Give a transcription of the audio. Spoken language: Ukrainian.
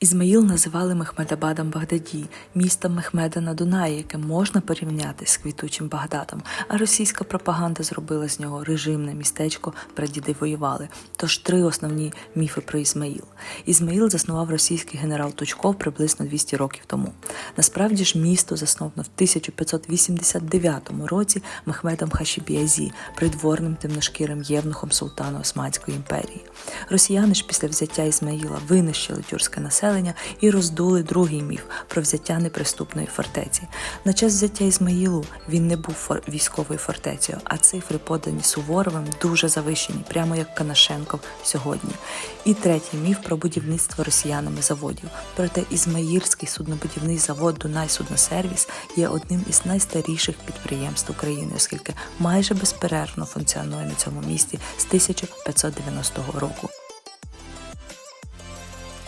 Ізмаїл називали Мехмедабадом Багдаді, містом Мехмеда на Дунаї, яке можна порівняти з квітучим Багдадом. А російська пропаганда зробила з нього режимне містечко, прадіди воювали. Тож три основні міфи про Ізмаїл. Ізмаїл заснував російський генерал Тучков приблизно 200 років тому. Насправді ж місто засновано в 1589 році Мехмедом Хашібіязі, придворним темношкірим євнухом султана Османської імперії. Росіяни ж після взяття Ізмаїла винищили тюркське населення і роздули другий міф про взяття неприступної фортеці. На час взяття Ізмаїлу він не був фор- військовою фортецею, а цифри, подані Суворовим, дуже завищені, прямо як Канашенков сьогодні. І третій міф про будівництво росіянами заводів. Проте Ізмаїльський суднобудівний завод Дунай Судносервіс є одним із найстаріших підприємств України, оскільки майже безперервно функціонує на цьому місці з 1590 року.